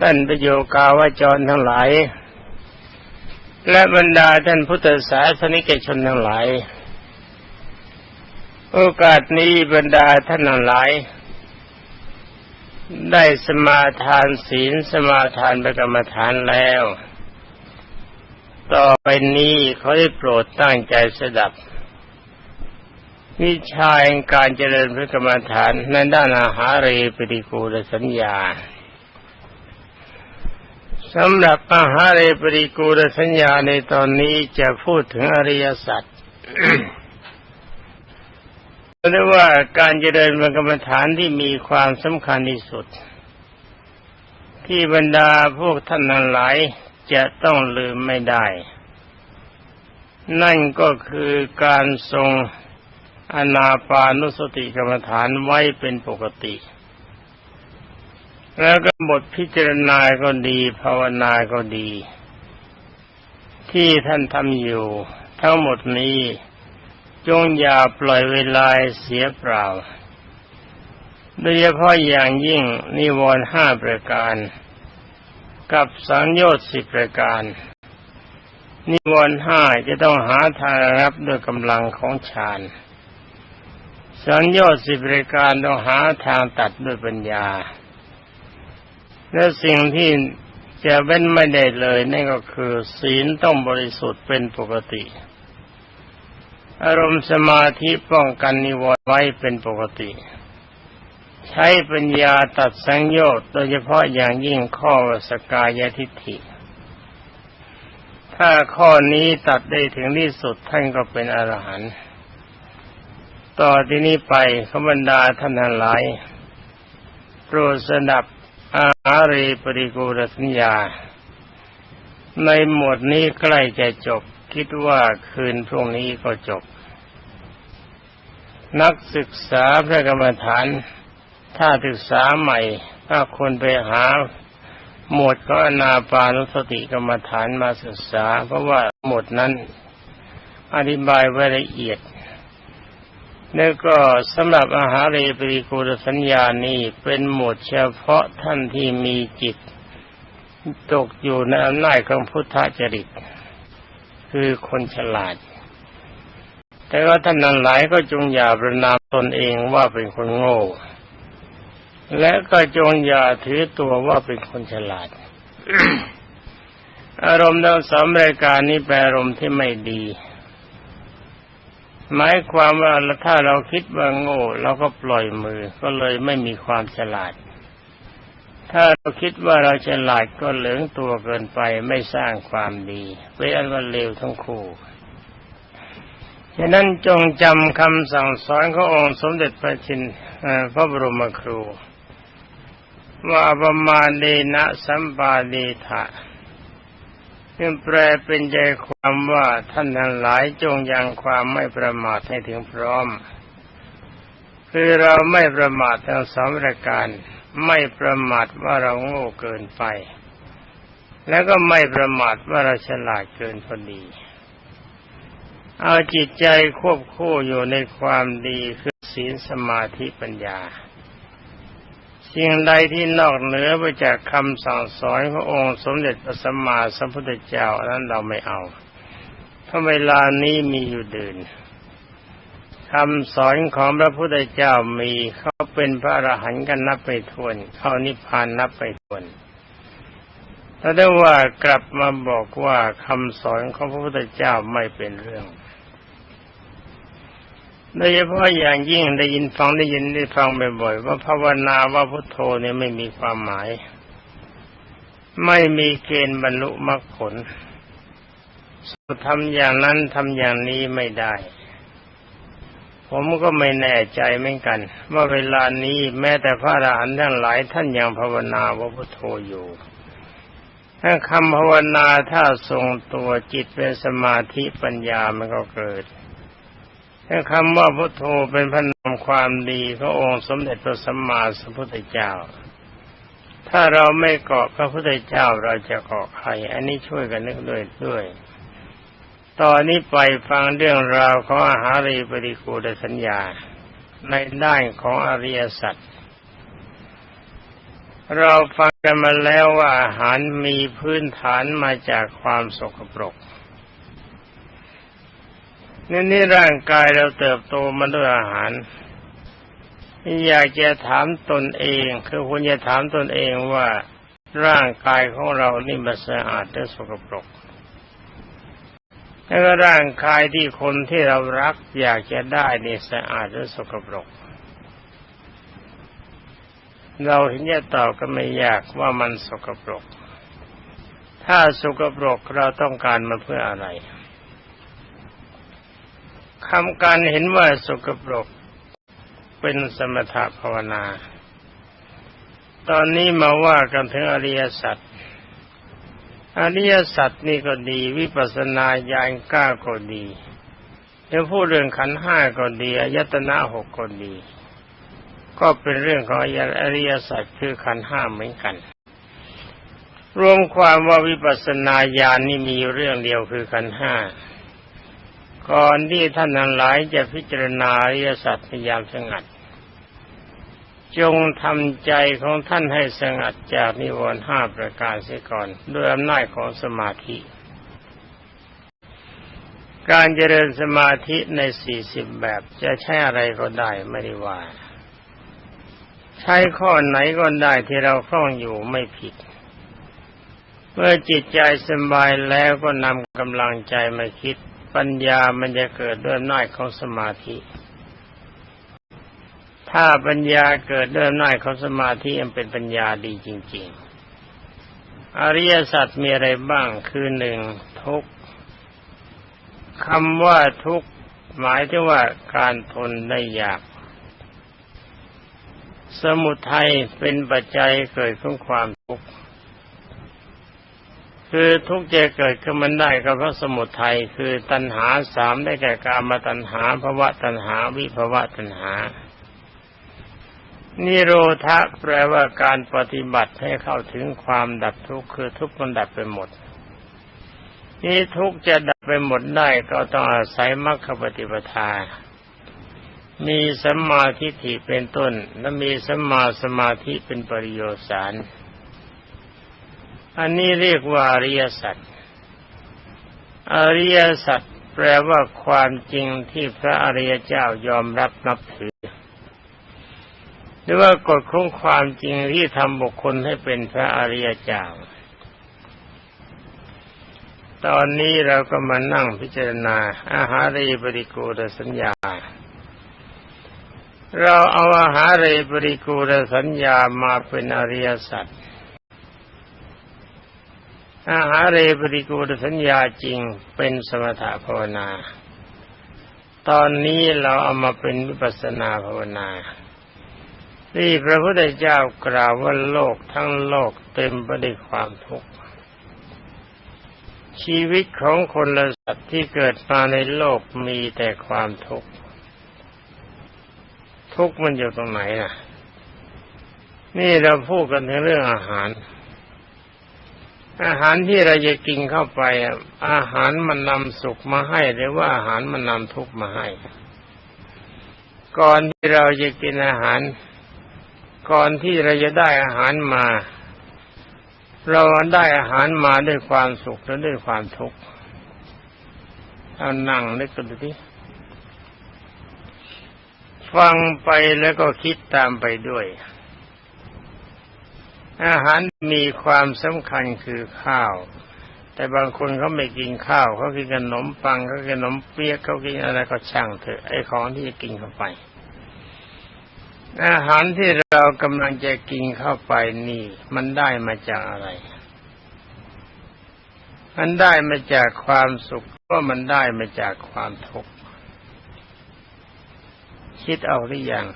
ท่านประโยคาวาจรทั้งหลาย และบรรดาท่านพุทธศาสนิกชนทั้งหลาย โอกาสนี้บรรดาท่านทั้งหลาย ได้สมาทานศีลสมาทานประกรรมฐานแล้ว ต่อไปนี้เขาได้โปรดตั้งใจสดับวิชาแห่งการเจริญพระกรรมฐานในด้านอาหารเรปฏิกูลสัญญา สำหรับอาหารเรปฏิกูลสัญญาในตอนนี้จะพูดถึงอริยสัจเรียกว่าการเจริญกรรมฐานที่มีความสำคัญที่สุด ที่บรรดาพวกท่านทั้งหลายจะต้องลืมไม่ได้ นั่นก็คือการทรงอนาปานุสติกรรมฐานไว้เป็นปกติ แล้วก็บทพิจารณาก็ดี ภาวนาก็ดี ที่ท่านทำอยู่ ทั้งหมดนี้จงอย่าปล่อยเวลาเสียเปล่า โดยเฉพาะอย่างยิ่งนิวรณ์ห้าประการ กับสังโยชน์สิบประการ นิวรณ์ห้าจะต้องหาทางรับด้วยกำลังของฌานสังโยชน์สิบประการต้องหาทางตัดด้วยปัญญา และสิ่งที่จะเว้นไม่ได้เลยนั่นก็คือ ศีลต้องบริสุทธิ์เป็นปกติ อารมณ์สมาธิป้องกันนิวรณ์ไว้เป็นปกติ ใช้ปัญญาตัดสังโยชน์โดยเฉพาะอย่างยิ่งข้อสกายทิฏฐิ ถ้าข้อนี้ตัดได้ถึงที่สุดท่านก็เป็นอรหันต์ต่อที่นี้ไปขบรรดาท่านทั้งหลายโปรดสดับ อาหารีปริกูรสัญญา ในหมวดนี้ใกล้จะจบ คิดว่าคืนพรุ่งนี้ก็จบ นักศึกษาพระกรรมฐาน ถ้าศึกษาใหม่ก็ควรไปหาหมวดก็อนาปานุสติกรรมฐานมาศึกษา เพราะว่าหมวดนั้น อธิบายไว้ละเอียด แล้วก็สำหรับอาหารเรปริกูลสัญญานี้เป็นหมวดเฉพาะท่านที่มีจิต ตกอยู่ในอำนาจของพุทธจริต คือคนฉลาด แต่ว่าท่านนั้นหลายก็จงอย่าประนามตนเองว่าเป็นคนโง่ และก็จงอย่าถือตัวว่าเป็นคนฉลาด อารมณ์ทั้งสามรายการนี้แปลอารมณ์ที่ไม่ดี หมายความว่าถ้าเราคิดว่าโง่ เราก็ปล่อยมือก็เลยไม่มีความฉลาด ถ้าเราคิดว่าเราฉลาดก็เหลืองตัวเกินไปไม่สร้างความดีเป็นอันว่าเลวทั้งคู่ฉะนั้นจงจำคำสั่งสอนขององค์สมเด็จพระชินพระบรมครู ว่าประมาณเดนะสัมปาเดทะ ซึ่งแปลเป็นใจความว่าท่านทั้งหลายจงยังความไม่ประมาทให้ถึงพร้อม คือเราไม่ประมาททั้งสองประการ ไม่ประมาทว่าเราโง่เกินไป แล้วก็ไม่ประมาทว่าเราฉลาดเกินพอดี เอาจิตใจควบคู่อยู่ในความดีคือศีลสมาธิปัญญา สิ่งใดที่นอกเหนือไปจากคำสั่งสอนขององค์สมเด็จพระสัมมาสัมพุทธเจ้านั้นเราไม่เอาเพราะเวลานี้มีอยู่เดินคำสอนของพระพุทธเจ้ามีเขาเป็นพระอรหันต์กันนับไปทวน เข้านิพพานนับไปทวนถ้าได้ว่ากลับมาบอกว่าคำสอนของพระพุทธเจ้าไม่เป็นเรื่อง โดยเฉพาะอย่างยิ่งได้ยินฟังได้ยินได้ฟังบ่อยๆว่าภาวนาว่าพุทโธเนี่ยไม่มีความหมาย ไม่มีเกณฑ์บรรลุมรรคผลสุดทำอย่างนั้นทำอย่างนี้ไม่ได้ ผมก็ไม่แน่ใจเหมือนกัน ว่าเวลานี้แม้แต่พระอรหันต์ทั้งหลายท่านยังภาวนาว่าพุทโธอยู่ถ้าคำภาวนาถ้าทรงตัวจิตเป็นสมาธิปัญญามันก็เกิด ถ้าคำว่าพุทโธเป็นพระนามความดีขององค์สมเด็จพระสัมมาสัมพุทธเจ้า ถ้าเราไม่เกาะพระพุทธเจ้าเราจะเกาะใคร อันนี้ช่วยกันนึกด้วยด้วย ตอนนี้ไปฟังเรื่องราวของอาหารีปริกูดสัญญา ในด้านของอริยสัจ เราฟังกันมาแล้วว่าอาหารมีพื้นฐานมาจากความสกปรก นี่นี่ร่างกายเราเติบโตมาด้วยอาหารอยากจะถามตนเอง คือคุณจะถามตนเองว่าร่างกายของเรานี่มันสะอาดหรือสกปรกแล้วก็ร่างกายที่คนที่เรารัก อยากจะได้นี่สะอาดหรือสกปรก เราถึงจะตอบก็ไม่ยากว่ามันสกปรก ถ้าสกปรกเราต้องการมันเพื่ออะไร คำการเห็นว่าสกปรกเป็นสมถภาวนา ตอนนี้มาว่ากันถึงอริยสัจ อริยสัจนี่ก็ดี วิปัสสนาญาณก้าก็ดีจะพูดเรื่องขันห้าก็ดีอายตนะหกก็ดี ก็เป็นเรื่องของอริยสัจคือขันห้าเหมือนกัน รวมความว่าวิปัสสนาญาณนี่มีเรื่องเดียวคือขันห้า ก่อนที่ท่านทั้งหลายจะพิจารณาอริยสัจพยายามสงัด จงทำใจของท่านให้สงัดจากนิวรณ์ห้าประการเสียก่อนด้วยอำนาจของสมาธิ การเจริญสมาธิในสี่สิบแบบจะใช้อะไรก็ได้ไม่ได้ว่า ใช้ข้อไหนก็ได้ที่เราคล่องอยู่ไม่ผิดเมื่อจิตใจสบายแล้วก็นำกำลังใจมาคิด ปัญญามันจะเกิดด้วยอำนาจของสมาธิ ถ้าปัญญาเกิดด้วยอำนาจของสมาธิมันเป็นปัญญาดีจริง ๆ อริยสัจมีอะไรบ้างคือหนึ่งทุกคำว่าทุกหมายถึงว่าการทนได้ยาก สมุทัยเป็นปัจจัยเกิดของความทุกข์ คือทุกข์จะเกิดขึ้นมันได้ก็เพราะสมุทัยคือตัณหาสามได้แก่กามาตัณหาภวะตัณหาวิภวะตัณหา นิโรธะแปลว่าการปฏิบัติให้เข้าถึงความดับทุกข์คือทุกข์มันดับไปหมด นี่ทุกข์จะดับไปหมดได้ก็ต้องอาศัยมรรคปฏิปทา มีสัมมาทิฏฐิเป็นต้น และมีสัมมาสมาธิเป็นปริโยสาร อันนี้เรียกว่าอริยสัจอริยสัจแปลว่าความจริงที่พระอริยเจ้ายอมรับนับถือ หรือว่ากฎของความจริงที่ทำบุคคลให้เป็นพระอริยเจ้า ตอนนี้เราก็มานั่งพิจารณา อาหารีปริกูรสัญญา เราเอาอาหารีปริกูรสัญญามาเป็นอริยสัจ อาหาเรปริกูลสัญญาจริงเป็นสมถะภาวนา ตอนนี้เราเอามาเป็นวิปัสนาภาวนา ที่พระพุทธเจ้ากล่าวว่าโลกทั้งโลกเต็มไปด้วยความทุกข์ ชีวิตของคนและสัตว์ที่เกิดมาในโลกมีแต่ความทุกข์ ทุกข์มันอยู่ตรงไหนน่ะนี่เราพูดกันถึงเรื่องอาหาร อาหารที่เราจะกินเข้าไป อาหารมันนำสุขมาให้ หรือว่าอาหารมันนำทุกข์มาให้ ก่อนที่เราจะกินอาหาร ก่อนที่เราจะได้อาหารมา เราได้อาหารมาด้วยความสุขและด้วยความทุกข์เอานั่งนึกดูที่ฟังไปแล้วก็คิดตามไปด้วย อาหารมีความสำคัญคือข้าว แต่บางคนเขาไม่กินข้าวเขากินขนมปังเขากินขนมเปี๊ยกเขากินอะไรก็ช่างเถอะไอ้ของที่จะกินเข้าไป อาหารที่เรากำลังจะกินเข้าไปนี่ มันได้มาจากอะไร มันได้มาจากความสุขก็มันได้มาจากความทุกข์คิดเอาหรือยัง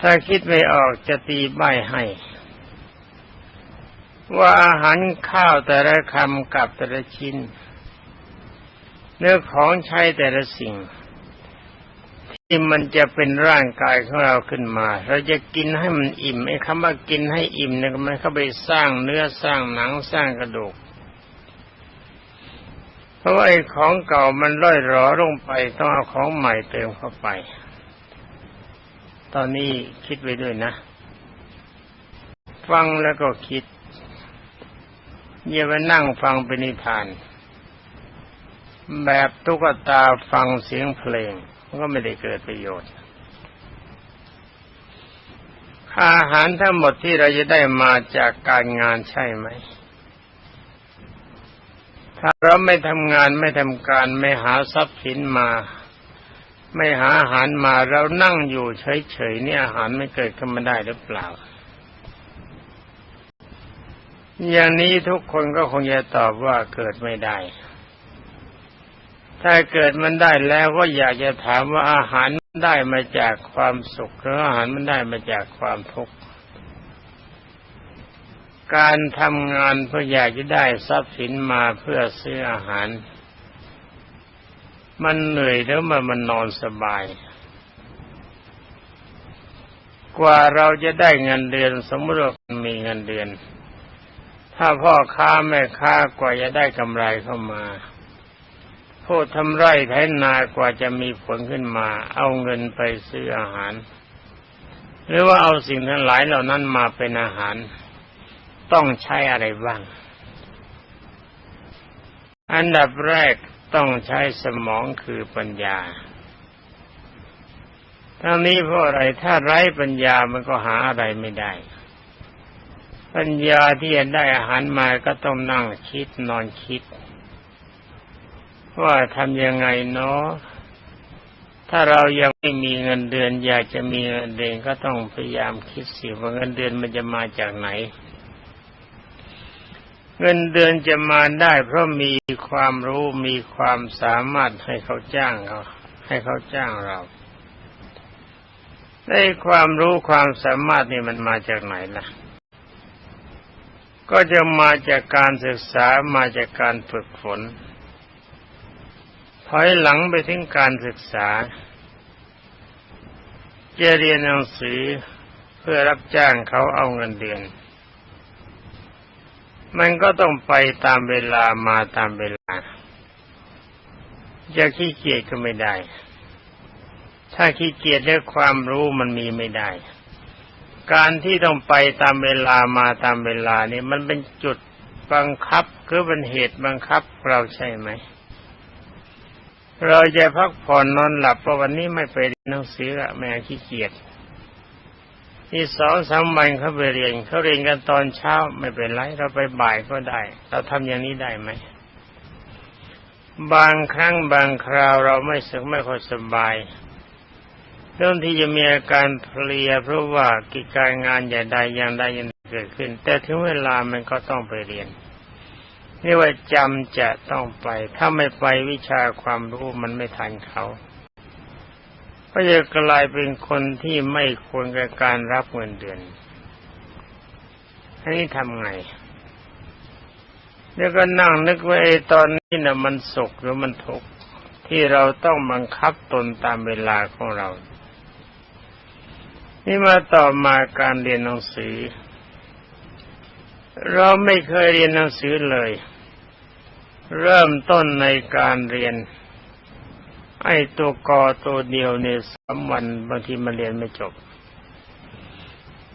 ถ้าคิดไม่ออกจะตีใบให้ ว่าอาหารข้าวแต่ละคำกับแต่ละชิ้น เนื้อของใช้แต่ละสิ่ง ที่มันจะเป็นร่างกายของเราขึ้นมา เราจะกินให้มันอิ่มไอ้คำว่ากินให้อิ่มเนี่ยมันเข้าไปสร้างเนื้อสร้างหนังสร้างกระดูกเพราะว่าไอ้ของเก่ามันร่อยหรอลงไปต้องเอาของใหม่เติมเข้าไป ตอนนี้คิดไว้ด้วยนะ ฟังแล้วก็คิดอย่าไปนั่งฟังเป็นนิทาน แบบตุ๊กตาฟังเสียงเพลงมันก็ไม่ได้เกิดประโยชน์อาหารทั้งหมดที่เราจะได้มาจากการงานใช่ไหม ถ้าเราไม่ทำงานไม่ทำการไม่หาทรัพย์สินมา ไม่หาอาหารมาเรานั่งอยู่เฉยๆเนี่ยอาหารไม่เกิดขึ้นมาได้หรือเปล่า อย่างนี้ทุกคนก็คงจะตอบว่าเกิดไม่ได้ ถ้าเกิดมันได้แล้วก็อยากจะถามว่าอาหารได้มาจากความสุขหรืออาหารมันได้มาจากความทุกข์การทำงานเพื่ออยากจะได้ทรัพย์สินมาเพื่อซื้ออาหาร มันเหนื่อยแล้วมันมันนอนสบาย กว่าเราจะได้เงินเดือน สมมติว่ามีเงินเดือน ถ้าพ่อค้าแม่ค้ากว่าจะได้กำไรเข้ามาผู้ทำไร่ไถนากว่าจะมีผลขึ้นมา เอาเงินไปซื้ออาหาร หรือว่าเอาสิ่งทั้งหลายเหล่านั้นมาเป็นอาหาร ต้องใช้อะไรบ้าง อันดับแรก ต้องใช้สมองคือปัญญา ทั้งนี้เพราะอะไรถ้าไร้ปัญญามันก็หาอะไรไม่ได้ ปัญญาที่จะได้อาหารมาก็ต้องนั่งคิดนอนคิด ว่าทำยังไงเนาะถ้าเรายังไม่มีเงินเดือน อยากจะมีเงินเดือนก็ต้องพยายามคิดสิว่าเงินเดือนมันจะมาจากไหน เงินเดือนจะมาได้เพราะมีความรู้มีความสามารถให้เขาจ้างเขาให้เขาจ้างเรา ได้ความรู้ความสามารถนี่มันมาจากไหนล่ะ ก็จะมาจากการศึกษามาจากการฝึกฝน ถอยหลังไปถึงการศึกษา จะเรียนหนังสือเพื่อรับจ้างเขาเอาเงินเดือน มันก็ต้องไปตามเวลามาตามเวลา จะขี้เกียจก็ไม่ได้ ถ้าขี้เกียจแล้วความรู้มันมีไม่ได้ การที่ต้องไปตามเวลามาตามเวลานี่มันเป็นจุดบังคับคือเป็นเหตุบังคับเราใช่ไหม เราจะพักผ่อนนอนหลับเพราะวันนี้ไม่ไปเรียนหนังสือแม่ขี้เกียจ ที่สองสามวันเขาไปเรียนเขาเรียนกันตอนเช้าไม่เป็นไรเราไปบ่ายก็ได้ เราทำอย่างนี้ได้ไหมบางครั้งบางคราวเราไม่สึกไม่ค่อยสบายเรื่องที่จะมีอาการเพลียเพราะว่ากิจการงานใหญ่ใดอย่างใดยังเกิดขึ้น แต่ถึงเวลามันก็ต้องไปเรียนนี่ว่าจำจะต้องไป ถ้าไม่ไปวิชาความรู้มันไม่ทันเขา ก็จะกลายเป็นคนที่ไม่ควรกับการรับเงินเดือนอันนี้ทำไง แล้วก็นั่งนึกว่าไอ้ตอนนี้นะ่ะมันสุขหรือมันทุกข์ที่เราต้องบังคับตนตามเวลาของเรา นี่มาต่อมาการเรียนหนังสือ เราไม่เคยเรียนหนังสือเลย เริ่มต้นในการเรียน ไอ้ตัวกอตัวเดียวในสามวันบางทีมาเรียนไม่จบ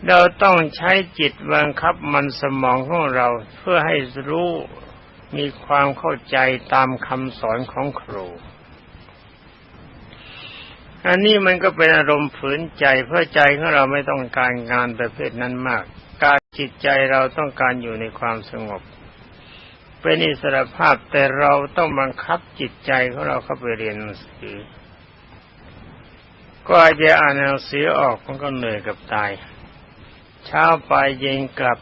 เราต้องใช้จิตบังคับมันสมองของเราเพื่อให้รู้มีความเข้าใจตามคำสอนของครู อันนี้มันก็เป็นอารมณ์ฝืนใจเพื่อใจของเราไม่ต้องการงานประเภทนั้นมาก การจิตใจเราต้องการอยู่ในความสงบ เป็นอิสรภาพแต่เราต้องบังคับจิตใจของเราเข้าไปเรียนหนังสือ ก็อาจจะอ่านหนังสือออกมันก็เหนื่อยกับตาย เช้าไปเย็นกลับ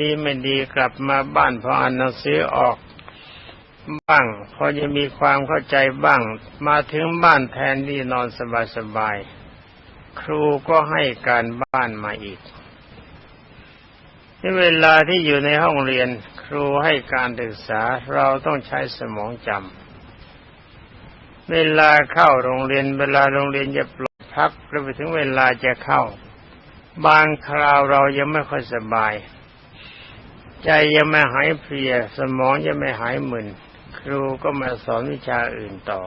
ดีไม่ดีกลับมาบ้านพออ่านหนังสือออกบ้าง พอจะมีความเข้าใจบ้าง มาถึงบ้านแทนที่นอนสบายๆครูก็ให้การบ้านมาอีก เวลาที่อยู่ในห้องเรียนครูให้การศึกษาเราต้องใช้สมองจำเวลาเข้าโรงเรียน เวลาโรงเรียนจะปลดพักแล้วไปถึงเวลาจะเข้า บางคราวเรายังไม่ค่อยสบาย ใจยังไม่หายเพลีย สมองยังไม่หายมึนครูก็มาสอนวิชาอื่นต่อ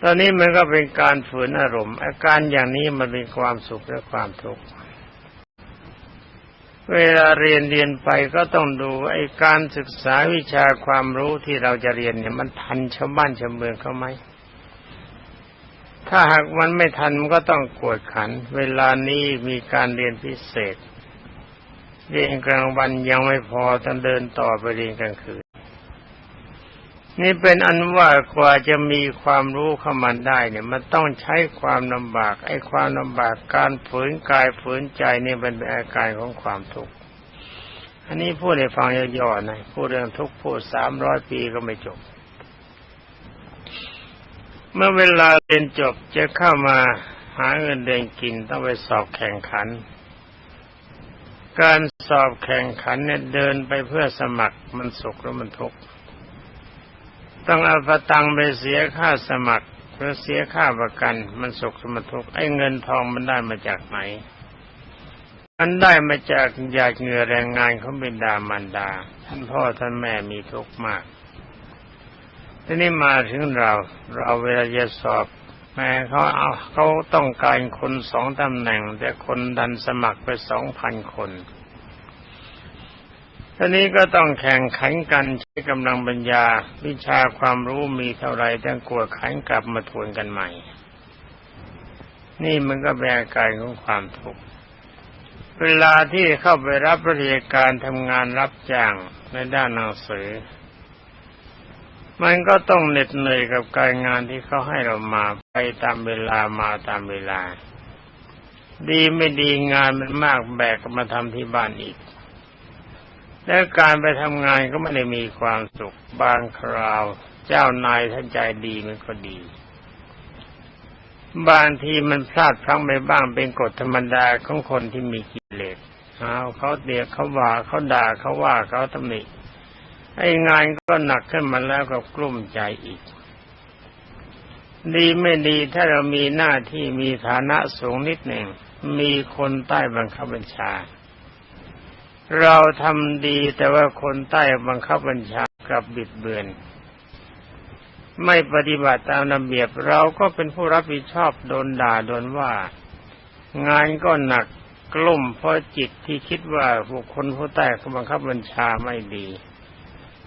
ตอนนี้มันก็เป็นการฝืนอารมณ์ อาการอย่างนี้มันเป็นความสุขและความทุกข์ เวลาเรียนเรียนไปก็ต้องดูไอ้การศึกษาวิชาความรู้ที่เราจะเรียนเนี่ยมันทันชาวบ้านชาวเมืองเขาไหม ถ้าหากมันไม่ทันมันก็ต้องกวดขัน เวลานี้มีการเรียนพิเศษ เรียนกลางวันยังไม่พอต้องเดินต่อไปเรียนกลางคืน นี่เป็นอันว่ากว่าจะมีความรู้เข้ามาได้เนี่ยมันต้องใช้ความลำบาก ไอ้ความลำบากการฝืนกายฝืนใจเนี่ยเป็นอาการของความทุกข์อันนี้พูดให้ฟังย่อๆนะพูดเรื่องทุกข์พูดสามร้อยปีก็ไม่จบ เมื่อเวลาเรียนจบจะเข้ามาหาเงินเดือนกินต้องไปสอบแข่งขัน การสอบแข่งขันเนี่ยเดินไปเพื่อสมัครมันสุขหรือมันทุกข์ ต้องเอาประตังไปเสียค่าสมัครหรือเสียค่าประกัน มันสุขหรือมันทุกไอ้เงินทองมันได้มาจากไหนมันได้มาจากหยาดเหงื่อแรงงานของบิดามารดา ท่านพ่อท่านแม่มีทุกข์มากทีนี้มาถึงเรา เราเวลาจะสอบ แม่เขาเอาเขาต้องการคนสองตำแหน่ง แต่คนดันสมัครไปสองพันคน ทีนี้ก็ต้องแข่งขันกันใช้กำลังปัญญา วิชาความรู้มีเท่าไรต้องกลัวขันกลับมาทวนกันใหม่ นี่มันก็เป็นอาการของความทุกข์เวลาที่เข้าไปรับราชการทำงานรับจ้างในด้านหนังสือ มันก็ต้องเหน็ดเหนื่อยกับการงานที่เขาให้เรามาไปตามเวลามาตามเวลา ดีไม่ดีงานมันมากแบกกมาทำที่บ้านอีก แล้วการไปทำงานก็ไม่ได้มีความสุขบางคราว เจ้านายท่านใจดีมันก็ดี บางทีมันพลาดพลั้งไปบ้างเป็นกฎธรรมดาของคนที่มีกิเลสเอาเขาเดียกเขาว่าเขาด่าเขาว่าเขาตำหนิไอ้งานก็หนักขึ้นมาแล้วก็กลุ้มใจอีก ดีไม่ดีถ้าเรามีหน้าที่มีฐานะสูงนิดหนึ่งมีคนใต้บังคับบัญชา เราทำดีแต่ว่าคนใต้บังคับบัญชากลับบิดเบือน ไม่ปฏิบัติตามระเบียบเราก็เป็นผู้รับผิดชอบโดนด่าโดนว่า งานก็หนักกลุ่มเพราะจิตที่คิดว่าบุคคลผู้ใต้บังคับบัญชาไม่ดี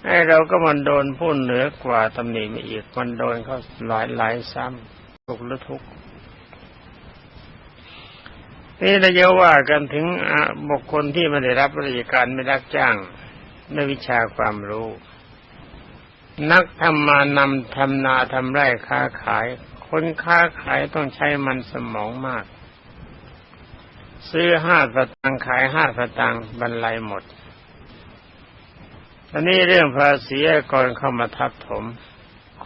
ไอ้เราก็มันโดนผู้เหนือกว่าตำหนิมาอีกมันโดนเขาหลายหลายซ้ำทุกข์หรือทุกข์ นี่เราจะว่ากันถึงบุคคลที่ไม่ได้รับราชการไม่รับจ้างในวิชาความรู้ นักทำมานำทำนาทำไร่ค้าขาย คนค้าขายต้องใช้มันสมองมาก ซื้อห้าสตางค์ขายห้าสตางค์บรรลัยหมดตอนนี้เรื่องภาษีก่อนเข้ามาทับถม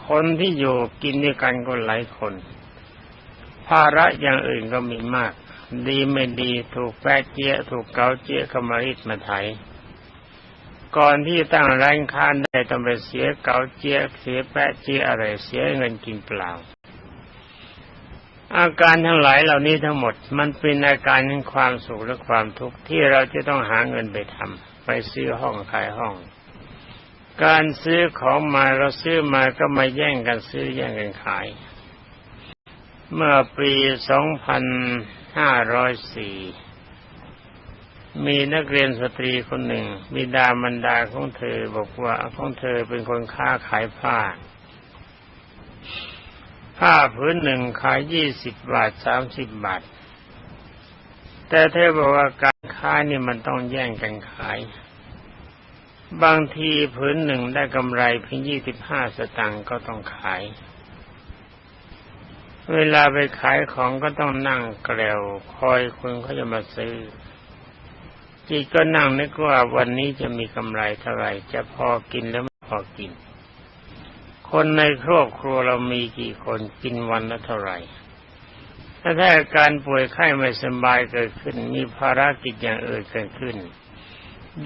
คนที่อยู่กินด้วยกันก็หลายคน ภาระอย่างอื่นก็มีมาก ดีไม่ดีถูกแปะเจี๊ยถูกเกาเจี๊ยขมาริดมาไถ ก่อนที่ตั้งร้านค้าได้ต้องไปเสียเกาเจี๊ยเสียแปะเจี๊ยอะไรเสียเงินกินเปล่า อาการทั้งหลายเหล่านี้ทั้งหมด มันเป็นอาการของความสุขและความทุกข์ที่เราจะต้องหาเงินไปทำไปซื้อห้องขายห้อง การซื้อของมาเราซื้อมาก็มาแย่งกันซื้อแย่งกันขาย เมื่อปีสองพัน ห้าร้อยสี่มีนักเรียนสตรีคนหนึ่งบิดามันดาของเธอบอกว่าของเธอเป็นคนค้าขายผ้า ผ้าพื้นหนึ่งขายยี่สิบบาทสามสิบบาท แต่เธอบอกว่าการค้านี่มันต้องแย่งกันขาย บางทีผืนหนึ่งได้กำไรเพียงยี่สิบห้าสตางค์ก็ต้องขาย เวลาไปขายของก็ต้องนั่งเกลียวคอยคนเขาจะมาซื้อ จิตก็นั่งนึกว่าวันนี้จะมีกำไรเท่าไหร่จะพอกินแล้วไม่พอกิน คนในครอบครัวเรามีกี่คนกินวันละเท่าไหร่ ถ้าถ้าการป่วยไข้ไม่สบายเกิดขึ้น มีภารกิจอย่างอื่นเกิดขึ้น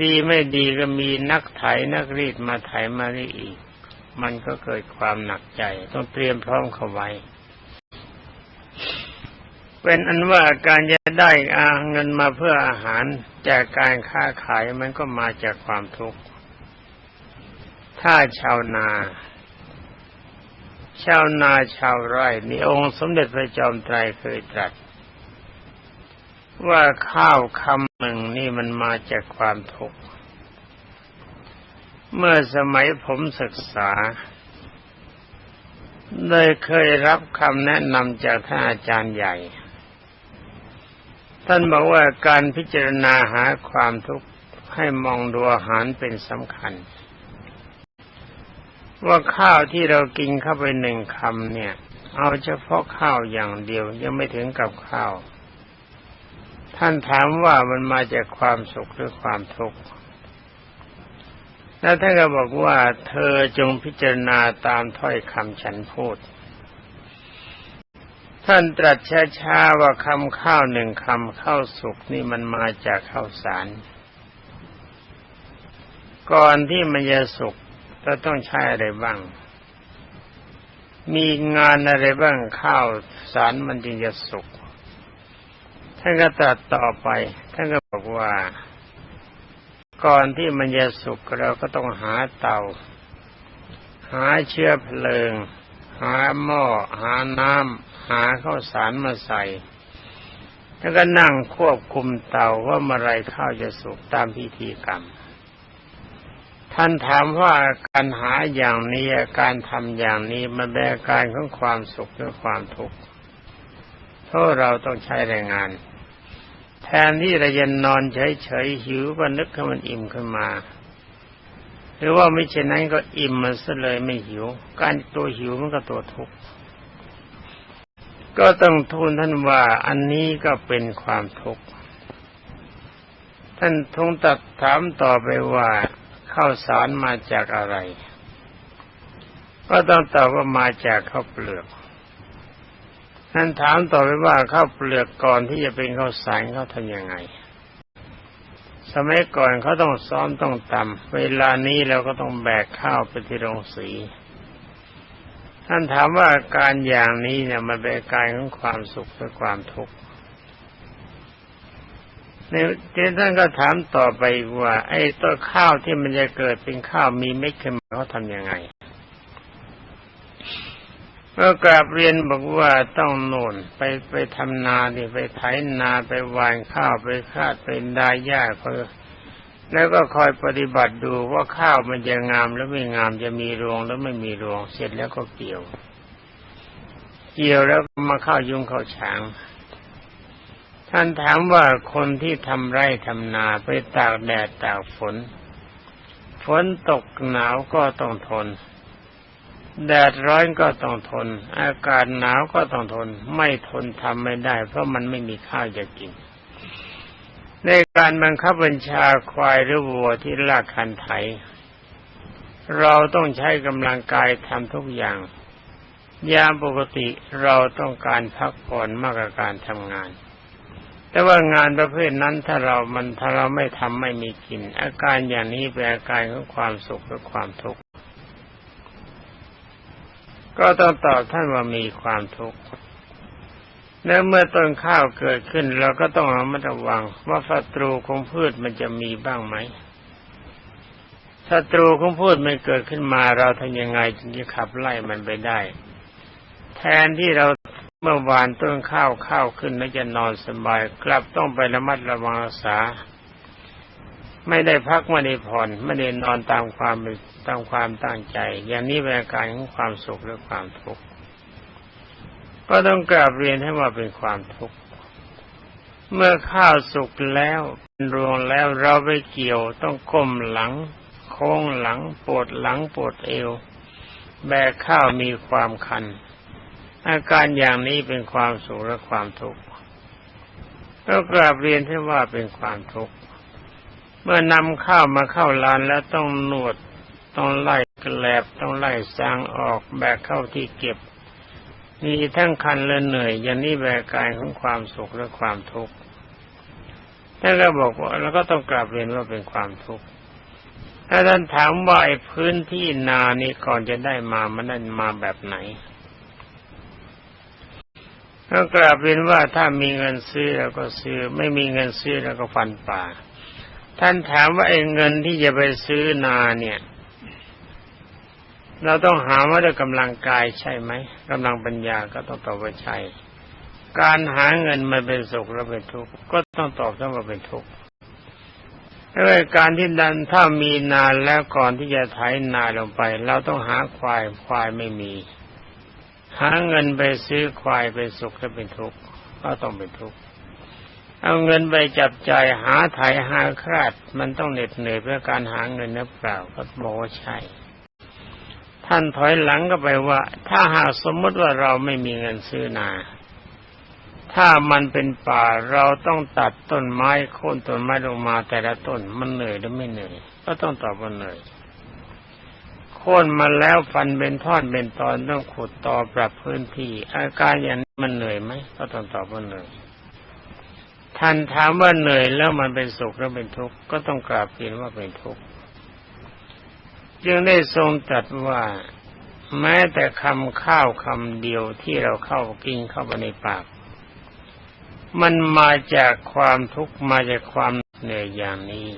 ดีไม่ดีก็มีนักไถนักรีดมาไถมารีอีก มันก็เกิดความหนักใจ ต้องเตรียมพร้อมเข้าไว้ เป็นอันว่าการจะได้อาเงินมาเพื่ออาหารจากการค้าขายมันก็มาจากความทุกข์ ถ้าชาวนา ชาวนาชาวไร่นี่องค์สมเด็จพระจอมไตรเคยตรัส ว่าข้าวคำหนึ่งนี่มันมาจากความทุกข์ เมื่อสมัยผมศึกษาได้เคยรับคำแนะนำจากท่านอาจารย์ใหญ่ ท่านบอกว่าการพิจารณาหาความทุกข์ให้มองดูอาหารเป็นสำคัญ ว่าข้าวที่เรากินเข้าไปหนึ่งคำเนี่ย เอาเฉพาะข้าวอย่างเดียวยังไม่ถึงกับข้าว ท่านถามว่ามันมาจากความสุขหรือความทุกข์แล้วท่านก็บอกว่าเธอจงพิจารณาตามถ้อยคำฉันพูด ท่านตรัสช้าๆว่าคำข้าวหนึ่งคำข้าวสุกนี่มันมาจากข้าวสาร ก่อนที่มันจะสุกเราต้องใช้อะไรบ้าง มีงานอะไรบ้างข้าวสารมันจึงจะสุกท่านก็ตรัสต่อไป ท่านก็บอกว่า ก่อนที่มันจะสุกเราก็ต้องหาเตา หาเชื้อเพลิง หาหม้อหาน้ำ หาข้าวสารมาใส่แล้วก็นั่งควบคุมเตาว่าเมื่อไรข้าวจะสุกตามพิธีกรรม ท่านถามว่าการหาอย่างนี้การทำอย่างนี้มันเป็นการของความสุขหรือความทุกข์เพราะเราต้องใช้แรงงาน แทนที่เราจะนอนเฉยๆหิวก็นึกให้มันอิ่มขึ้นมา หรือว่าไม่เช่นนั้นก็อิ่มมันซะเลยไม่หิว การตัวหิวมันก็ตัวทุกข์ ก็ต้องทูลท่านว่าอันนี้ก็เป็นความทุกข์ ท่านทงตัดถามต่อไปว่าข้าวสารมาจากอะไร ก็ต้องตอบว่ามาจากข้าวเปลือก ท่านถามต่อไปว่าข้าวเปลือกก่อนที่จะเป็นข้าวสารเขาทำยังไง สมัยก่อนเขาต้องซ้อมต้องตำเวลานี้เราก็ต้องแบกข้าวไปที่โรงสี ท่านถามว่าการอย่างนี้เนี่ยมันเป็นการของความสุขหรือความทุกข์ในท่านก็ถามต่อไปว่า ไอ้ต้นข้าวที่มันจะเกิดเป็นข้าวมีเม็ดขึ้นมาเขาทำยังไงเมื่อกราบเรียนบอกว่าต้องโน่นไปไปทำนาดิไปไถนาไปหว่านข้าวไปคาดไปดายหญ้าเพื่อ แล้วก็คอยปฏิบัติดูว่าข้าวมันจะงามหรือไม่งามจะมีรวงหรือไม่มีรวงเสร็จแล้วก็เกี่ยว เกี่ยวแล้วมาเข้ายุงเข้าฉาง ท่านถามว่าคนที่ทำไร่ทำนาไปตากแดดตากฝน ฝนตกหนาวก็ต้องทน แดดร้อนก็ต้องทน อากาศหนาวก็ต้องทน ไม่ทนทำไม่ได้ เพราะมันไม่มีข้าวจะกิน ในการบังคับบัญชาควายหรือวัวที่ลากคันไถ เราต้องใช้กำลังกายทำทุกอย่าง ยามปกติเราต้องการพักผ่อนมากกว่าการทำงาน แต่ว่างานประเภทนั้นถ้าเรามันถ้าเราไม่ทำไม่มีกิน อาการอย่างนี้เป็นอาการของความสุขหรือความทุกข์ ก็ต้องตอบท่านว่ามีความทุกข์ และเมื่อต้นข้าวเกิดขึ้น เราก็ต้องระมัดระวัง ว่าศัตรูของพืชมันจะมีบ้างไหมศัตรูของพืชไม่เกิดขึ้นมา เราทำยังไงจึงจะขับไล่มันไปได้ แทนที่เราเมื่อวานต้นข้าวข้าวขึ้นแล้วจะนอนสบาย กลับต้องไประมัดระวังรักษา ไม่ได้พักไม่ได้ผ่อนไม่ได้นอนตามความตามความตั้งใจ อย่างนี้เป็นอาการของความสุขหรือความทุกข์ ก็ต้องกราบเรียนให้ว่าเป็นความทุกข์เมื่อข้าวสุกแล้วเป็นรวงแล้วเราไปเกี่ยวต้องก้มหลัง โค้งหลังปวดหลังปวดเอว แบกข้าวมีความคัน อาการอย่างนี้เป็นความสุขและความทุกข์ก็กราบเรียนให้ว่าเป็นความทุกข์เมื่อนำข้าวมาเข้าลานแล้วต้องนวด ต้องไล่กลบต้องไล่ซางออกแบกเข้าที่เก็บ มีทั้งคันและเหนื่อยอย่างนี้แบกกายของความสุขและความทุกข์ท่านก็บอกว่าแล้วก็ต้องกราบเรียนว่าเป็นความทุกข์ถ้าท่านถามว่าไอ้พื้นที่นานี้ก่อนจะได้มามันนั่นมาแบบไหนก็กราบเรียนว่าถ้ามีเงินซื้อเราก็ซื้อ ไม่มีเงินซื้อเราก็ฟันป่า ท่านถามว่าไอ้เงินที่จะไปซื้อนาเนี่ย เราต้องหาว่าด้วยกำลังกายใช่ไหมกำลังปัญญาก็ต้องตอบว่าใช่ การหาเงินมาเป็นสุขแล้วเป็นทุกข์ก็ต้องตอบว่าเป็นทุกข์ด้วยการที่ดันถ้ามีนานแล้วก่อนที่จะไถนาลงไป เราต้องหาควายควายไม่มี หาเงินไปซื้อควายเป็นสุขและเป็นทุกข์ก็ต้องเป็นทุกข์เอาเงินไปจับใจายหาไถหาคราด มันต้องเหน็ดเหนื่อยเพื่อการหาเงินนับเปล่าก็บอกว่าใช่ ท่านถอยหลังก็ไปว่า ถ้าหากสมมติว่าเราไม่มีเงินซื้อนา ถ้ามันเป็นป่าเราต้องตัดต้นไม้โค่นต้นไม้ลงมาแต่ละต้นมันเหนื่อยหรือไม่เหนื่อยก็ต้องตอบว่าเหนื่อยโค่นมาแล้วฟันเป็นท่อนเป็นตอนต้องขุดต่อปรับพื้นที่ อาการอย่างนี้มันเหนื่อยไหมก็ต้องตอบว่าเหนื่อยท่านถามว่าเหนื่อยแล้วมันเป็นสุขหรือเป็นทุกข์ก็ต้องกราบเรียนว่าเป็นทุกข์ จึงได้ทรงตรัสว่า แม้แต่คำข้าวคำเดียวที่เราเข้ากินเข้าไปในปาก มันมาจากความทุกข์มาจากความเหนื่อยอย่างนี้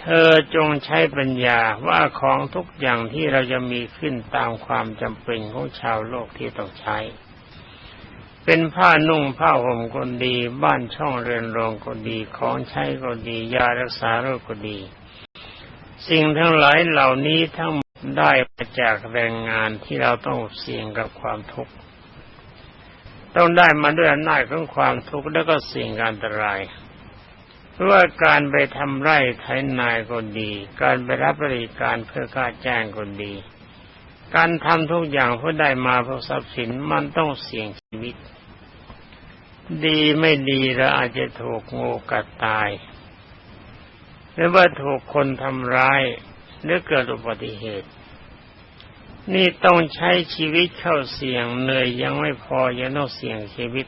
เธอจงใช้ปัญญาว่าของทุกอย่างที่เราจะมีขึ้นตามความจำเป็นของชาวโลกที่ต้องใช้เป็นผ้านุ่งผ้าห่มก็ดี บ้านช่องเรือนรองก็ดี ของใช้ก็ดี ยารักษาโรคก็ดี สิ่งทั้งหลายเหล่านี้ทั้งหมดได้มาจากแรงงานที่เราต้องเสี่ยงกับความทุกข์ต้องได้มาด้วยอำนาจของความทุกข์แล้วก็สิ่งอันตรายเพราะว่าการไปทำไร่ไถนายก็ดี การไปรับบริการเพื่อค่าจ้างก็ดี การทำทุกอย่างเพื่อได้มาเพื่อทรัพย์สินมันต้องเสี่ยงชีวิต ดีไม่ดีเราอาจจะถูกงูกัดตาย หรือว่าถูกคนทำร้ายหรือเกิดอุบัติเหตุ นี่ต้องใช้ชีวิตเข้าเสี่ยงเหนื่อยยังไม่พอยังต้องเสี่ยงชีวิต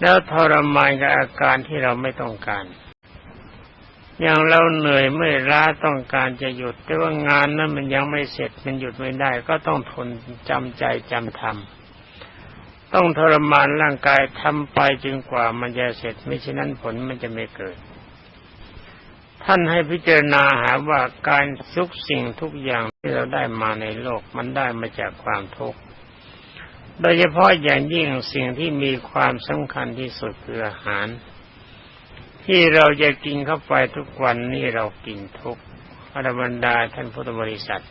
แล้วทรมานกับอาการที่เราไม่ต้องการอย่างเราเหนื่อยเมื่อยล้าต้องการจะหยุด แต่ว่างานนั้นมันยังไม่เสร็จมันหยุดไม่ได้ ก็ต้องทนจำใจจำทำต้องทรมานร่างกายทำไปจนกว่ามันจะเสร็จ ไม่เช่นนั้นผลมันจะไม่เกิด ท่านให้พิจารณาหาว่าการทุกสิ่งทุกอย่างที่เราได้มาในโลกมันได้มาจากความทุกข์ โดยเฉพาะอย่างยิ่งสิ่งที่มีความสำคัญที่สุดคืออาหาร ที่เราจะกินเข้าไปทุกวันนี่เรากินทุกอรบรรดาท่านพุทธบริษัท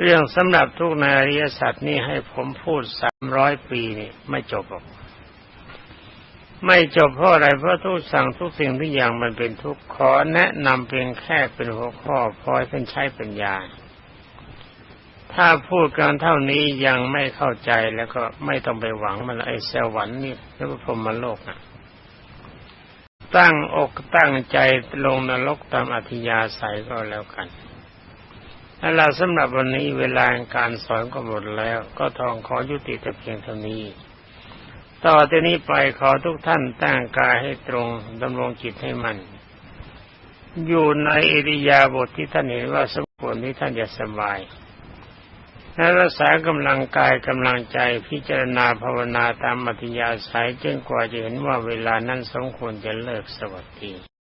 เรื่องสำหรับทุกนาริยสัตว์นี่ให้ผมพูดสามร้อยปีนี่ไม่จบหรอก ไม่จบเพราะอะไรเพราะทุกสั่งทุกสิ่งทุกอย่างมันเป็นทุกข์ขอแนะนำเพียงแค่เป็นหัวข้อพอท่านใช้ปัญญา ถ้าพูดกันเท่านี้ยังไม่เข้าใจแล้วก็ไม่ต้องไปหวังมันไอ้สวรรค์นี่หรือว่าพรหมโลกอะตั้งอกตั้งใจลงนรกตามอัธยาศัยก็แล้วกันแล้วเราสำหรับวันนี้เวลาการสอนก็หมดแล้ว ก็ทองขอยุติแต่เพียงเท่านี้ ต่อจากนี้ไปขอทุกท่านตั้งกายให้ตรงดำรงจิตให้มัน อยู่ในอริยาบทที่ท่านเห็นว่าสมควรที่ท่านจะสบายและรักษากำลังกายกำลังใจพิจารณาภาวนาตามมัธยาสายจนกว่าจะเห็นว่าเวลานั้นสมควรจะเลิกสวัสดี